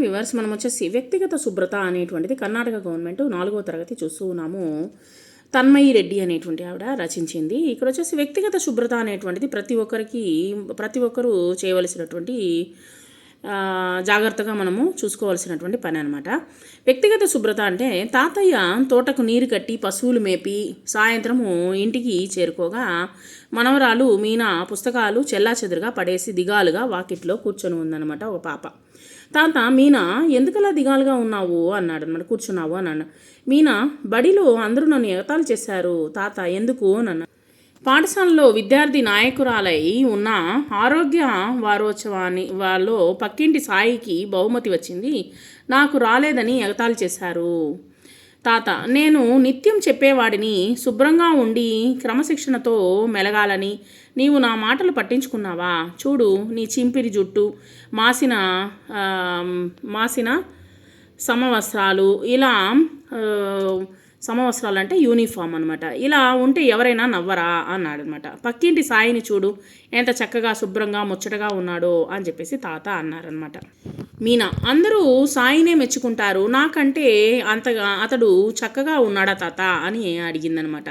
Viewers మనం వచ్చేసి వ్యక్తిగత శుభ్రత అనేటువంటిది కర్ణాటక గవర్నమెంట్ నాలుగో తరగతి చూస్తూ ఉన్నాము. తన్మయి రెడ్డి అనేటువంటి ఆవిడ రచించింది. ఇక్కడ వచ్చేసి వ్యక్తిగత శుభ్రత అనేటువంటిది ప్రతి ఒక్కరికి ప్రతి ఒక్కరూ చేయవలసినటువంటి జాగ్రత్తగా మనము చూసుకోవాల్సినటువంటి పని అనమాట వ్యక్తిగత శుభ్రత అంటే తాతయ్య తోటకు నీరు కట్టి పశువులు మేపి సాయంత్రము ఇంటికి చేరుకోగా మనవరాలు మీనా పుస్తకాలు చెల్లాచెదురుగా పడేసి దిగాలుగా వాకిట్లో కూర్చొని ఉందన్నమాట ఒక పాప. తాత మీనా ఎందుకలా దిగాలుగా ఉన్నావు? అన్నాడు అనమాట కూర్చున్నావు అన్నాడు మీనా బడిలో అందరూ నన్ను ఎగతాలు చేశారు. తాత ఎందుకు? అని అన్నాడు పాఠశాలలో విద్యార్థి నాయకురాలై ఉన్న ఆరోగ్య వారోత్సవాన్ని వాళ్ళు పక్కింటి సాయికి బహుమతి వచ్చింది. నాకు రాలేదని ఎగతాళి చేశారు. తాత నేను నిత్యం చెప్పేవాడిని శుభ్రంగా ఉండి క్రమశిక్షణతో మెలగాలని. నీవు నా మాటలు పట్టించుకున్నావా? చూడు నీ చింపిరి జుట్టు మాసిన మాసిన సమవస్త్రాలు ఇలా సమవస్త్రాలు అంటే యూనిఫామ్ అనమాట ఇలా ఉంటే ఎవరైనా నవ్వరా అన్నాడనమాట పక్కింటి సాయిని చూడు ఎంత చక్కగా శుభ్రంగా ముచ్చటగా ఉన్నాడో అని చెప్పేసి తాత అన్నారనమాట మీనా అందరూ సాయినే మెచ్చుకుంటారు. నాకంటే అంతగా అతడు చక్కగా ఉన్నాడా తాత అని అడిగిందనమాట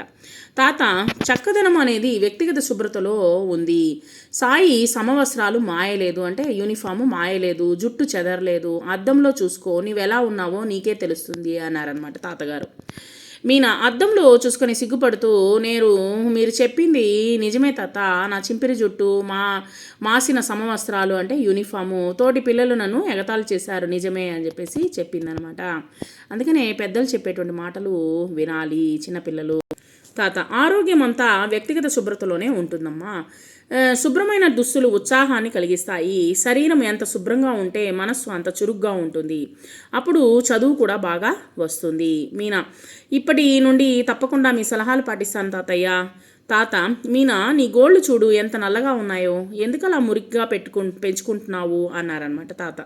తాత చక్కదనం అనేది వ్యక్తిగత శుభ్రతలో ఉంది. సాయి సమవస్త్రాలు మాయలేదు అంటే యూనిఫాము మాయలేదు జుట్టు చెదరలేదు అద్దంలో చూసుకో నీవెలా ఉన్నావో నీకే తెలుస్తుంది అన్నారనమాట తాతగారు. మీనా అద్దంలో చూసుకొని సిగ్గుపడుతూ నేను మీరు చెప్పింది నిజమే తాత. నా చింపిరి జుట్టు మా మాసిన సమవస్త్రాలు అంటే యూనిఫాము. తోటి పిల్లలు నన్ను ఎగతాళి చేశారు నిజమే అని చెప్పేసి చెప్పిందనమాట. అందుకనే పెద్దలు చెప్పేటువంటి మాటలు వినాలి చిన్నపిల్లలు తాత ఆరోగ్యం అంతా వ్యక్తిగత శుభ్రతలోనే ఉంటుందమ్మా. శుభ్రమైన దుస్తులు ఉత్సాహాన్ని కలిగిస్తాయి. శరీరం ఎంత శుభ్రంగా ఉంటే మనస్సు అంత చురుగ్గా ఉంటుంది. అప్పుడు చదువు కూడా బాగా వస్తుంది. మీనా ఇప్పటి నుండి తప్పకుండా మీ సలహాలు పాటిస్తాను తాతయ్య. తాత మీనా నీ గోళ్ళు చూడు ఎంత నల్లగా ఉన్నాయో ఎందుకలా మురిగ్గా పెట్టుకు పెంచుకుంటున్నావు? అన్నారనమాట తాత.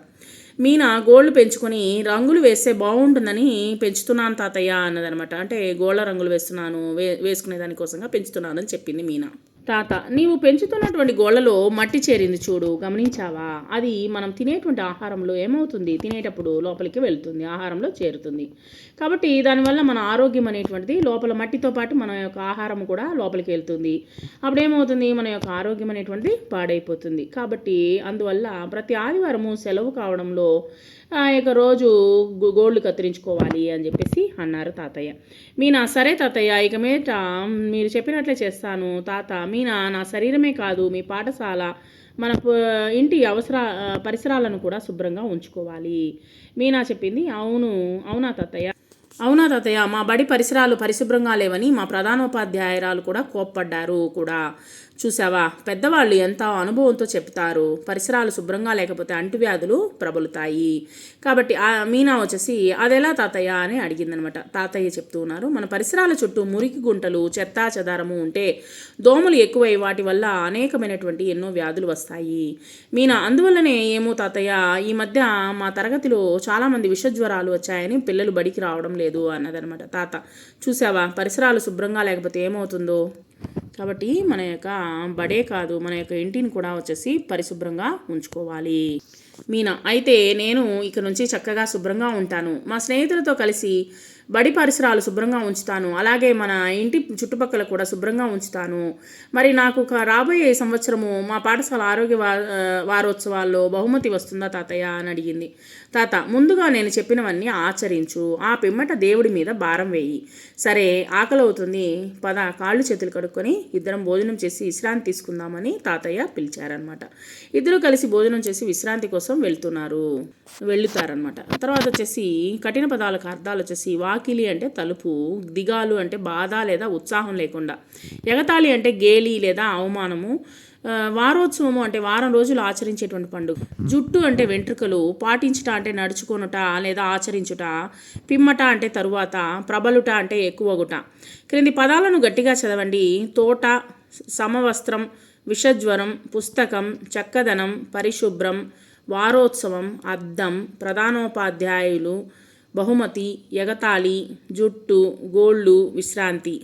మీనా గోళ్ళు పెంచుకొని రంగులు వేస్తే బాగుంటుందని పెంచుతున్నాను తాతయ్య అన్నదనమాట. అంటే గోళ్ళ రంగులు వేస్తున్నాను వే వేసుకునే దానికోసంగా పెంచుతున్నాను అని చెప్పింది మీనా. తాత నీవు పెంచుతున్నటువంటి గోళ్ళలో మట్టి చేరింది చూడు గమనించావా? అది మనం తినేటువంటి ఆహారంలో ఏమవుతుంది? తినేటప్పుడు లోపలికి వెళ్తుంది ఆహారంలో చేరుతుంది. కాబట్టి దానివల్ల మన ఆరోగ్యం అనేటువంటిది లోపల మట్టితో పాటు మన యొక్క ఆహారం కూడా లోపలికి వెళ్తుంది. అప్పుడు ఏమవుతుంది మన యొక్క ఆరోగ్యం అనేటువంటిది పాడైపోతుంది. కాబట్టి అందువల్ల ప్రతి ఆదివారము సెలవు కావడంలో ఆ యొక్క రోజు గో- గోళ్ళు కత్తిరించుకోవాలి అని చెప్పేసి అన్నారు తాతయ్య. మీనా సరే తాతయ్య ఇక మీదట మీరు చెప్పినట్లే చేస్తాను. తాత మీనా నా శరీరమే కాదు మీ పాఠశాల మన ఇంటి అవసర పరిసరాలను కూడా శుభ్రంగా ఉంచుకోవాలి. మీనా చెప్పింది అవును అవునా తాతయ్య? అవునా తాతయ్య మా బడి పరిసరాలు పరిశుభ్రంగా లేవని మా ప్రధానోపాధ్యాయురాలు కూడా కోప్పడ్డారు కూడా. చూసావా పెద్దవాళ్ళు ఎంత అనుభవంతో చెప్తారు పరిసరాలు శుభ్రంగా లేకపోతే అంటువ్యాధులు ప్రబలుతాయి. కాబట్టి ఆ మీనా వచ్చేసి అదెలా తాతయ్య? అని అడిగిందనమాట. తాతయ్య చెప్తూ ఉన్నారు మన పరిసరాల చుట్టూ మురికి గుంటలు చెత్తా చెదారము ఉంటే దోమలు ఎక్కువై వాటి వల్ల అనేకమైనటువంటి ఎన్నో వ్యాధులు వస్తాయి. మీనా అందువల్లనే ఏమో తాతయ్య ఈ మధ్య మా తరగతిలో చాలామంది విషజ్వరాలు వచ్చాయని పిల్లలు బడికి రావడం లేదు అన్నదనమాట తాత. చూసావా పరిసరాలు శుభ్రంగా లేకపోతే ఏమవుతుందో? కాబట్టి మన యొక్క బడే కాదు మన యొక్క ఇంటిని కూడా వచ్చేసి పరిశుభ్రంగా ఉంచుకోవాలి. మీనా అయితే నేను ఇక నుంచి చక్కగా శుభ్రంగా ఉంటాను. మా స్నేహితులతో కలిసి బడి పరిసరాలు శుభ్రంగా ఉంచుతాను. అలాగే మన ఇంటి చుట్టుపక్కల కూడా శుభ్రంగా ఉంచుతాను. మరి నాకు ఒక రాబోయే సంవత్సరము మా పాఠశాల ఆరోగ్య వారోత్సవాల్లో బహుమతి వస్తుందా తాతయ్య? అని అడిగింది. తాత ముందుగా నేను చెప్పినవన్నీ ఆచరించు. ఆ పిమ్మట దేవుడి మీద భారం వేయి. సరే ఆకలి అవుతుంది పద కాళ్ళు చేతులు కడుక్కొని ఇద్దరం భోజనం చేసి విశ్రాంతి తీసుకుందామని తాతయ్య పిలిచారనమాట ఇద్దరు కలిసి భోజనం చేసి విశ్రాంతి కోసం వెళ్తున్నారు. వెళ్తారనమాట తర్వాత వచ్చేసి కఠిన పదాలకు అర్థాలు వచ్చేసి వాకిలి అంటే తలుపు దిగాలు అంటే బాధ లేదా ఉత్సాహం లేకుండా. ఎగతాళి అంటే గేలి లేదా అవమానము. వారోత్సవము అంటే వారం రోజులు ఆచరించేటువంటి పండుగ. జుట్టు అంటే వెంట్రుకలు పాటించుట అంటే నడుచుకొనుట లేదా ఆచరించుట పిమ్మట అంటే తరువాత ప్రబలుట అంటే ఎక్కువగుట. క్రింది పదాలను గట్టిగా చదవండి. తోట సమవస్త్రం విషజ్వరం పుస్తకం చక్కదనం పరిశుభ్రం వారోత్సవం అద్దం ప్రధానోపాధ్యాయులు బహుమతి ఎగతాళి జుట్టు గోళ్ళు విశ్రాంతి.